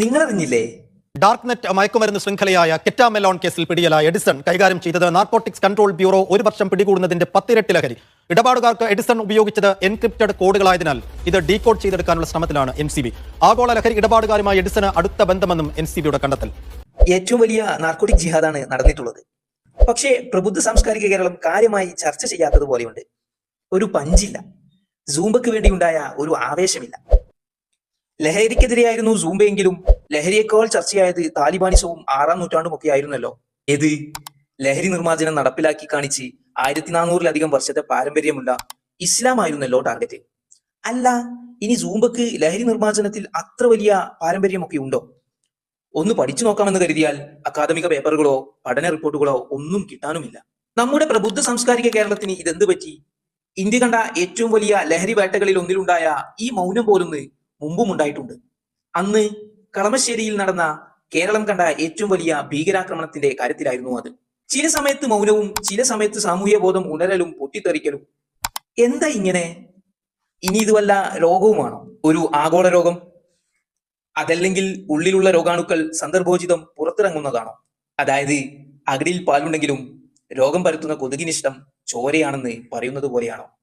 നിങ്ങളറിഞ്ഞില്ലേ? Dark net മയക്കുമരുന്ന് ശൃംഖലയായ Ketamelon കേസിൽ പിടിയിലായ എഡിസൺ കൈകാര്യം ചെയ്തത് നാർക്കോട്ടിക്സ് കൺട്രോൾ ബ്യൂറോ ഒരു വർഷം പിടികൂടുന്നതിന്റെ പത്തിരട്ടി ലഹരി ഇടപാടുകാർക്ക് എഡിസൺ ഉപയോഗിച്ചത് എൻക്രിപ്റ്റഡ് കോഡുകളായതിനാൽ ഇത് ഡീകോഡ് ചെയ്തെടുക്കാനുള്ള ശ്രമത്തിലാണ് എൻ സി ബി. ആഗോള ലഹരി ഇടപാടുകാരുമായി എഡിസന് അടുത്ത ബന്ധമെന്നും എൻ സി ബിയുടെ കണ്ടെത്തൽ. ഏറ്റവും വലിയ നാർക്കോട്ടിക് ജിഹാദാണ് നടന്നിട്ടുള്ളത്. പക്ഷേ പ്രബുദ്ധ സാംസ്കാരിക കേരളം കാര്യമായി ചർച്ച ചെയ്യാത്തതുപോലെയുണ്ട്. ഒരു പഞ്ചില്ല. സൂമ്പക്ക് വേണ്ടിയുണ്ടായ ഒരു ആവേശമില്ല. ലഹരിക്കെതിരെയായിരുന്നു സൂംബയെങ്കിലും ലഹരിയേക്കാൾ ചർച്ചയായത് താലിബാനിസവും ആറാം നൂറ്റാണ്ടും ഒക്കെ ആയിരുന്നല്ലോ ഏത്? ലഹരി നിർമ്മാർജനം നടപ്പിലാക്കി കാണിച്ച് ആയിരത്തി നാനൂറിലധികം വർഷത്തെ പാരമ്പര്യമുള്ള ഇസ്ലാം ആയിരുന്നല്ലോ ടാർഗറ്റ് അല്ല ഇനി സൂംബക്ക് ലഹരി നിർമ്മാർജനത്തിൽ അത്ര വലിയ പാരമ്പര്യമൊക്കെ ഉണ്ടോ? ഒന്ന് പഠിച്ചു നോക്കാമെന്ന് കരുതിയാൽ അക്കാദമിക പേപ്പറുകളോ പഠന റിപ്പോർട്ടുകളോ ഒന്നും കിട്ടാനുമില്ല. നമ്മുടെ പ്രബുദ്ധ സാംസ്കാരിക കേരളത്തിന് ഇതെന്ത് പറ്റി? ഇന്ത്യ കണ്ട ഏറ്റവും വലിയ ലഹരി വേട്ടകളിൽ ഒന്നിലുണ്ടായ ഈ മൗനം പോലൊന്ന് മുമ്പും ഉണ്ടായിട്ടുണ്ട്. അന്ന് കളമശ്ശേരിയിൽ നടന്ന കേരളം കണ്ട ഏറ്റവും വലിയ ഭീകരാക്രമണത്തിന്റെ കാര്യത്തിലായിരുന്നു അത്. ചില സമയത്ത് മൗനവും ചില സമയത്ത് സാമൂഹ്യ ബോധം ഉണരലും പൊട്ടിത്തെറിക്കലും. എന്താ ഇങ്ങനെ? ഇനി ഇതുവല്ല രോഗവുമാണോ? ഒരു ആഗോള രോഗം? അതല്ലെങ്കിൽ ഉള്ളിലുള്ള രോഗാണുക്കൾ സന്ദർഭോചിതം പുറത്തിറങ്ങുന്നതാണോ? അതായത് അകലിൽ പാലുണ്ടെങ്കിലും രോഗം പരത്തുന്ന കൊതുകിനിഷ്ടം ചോരയാണെന്ന് പറയുന്നത് പോലെയാണോ?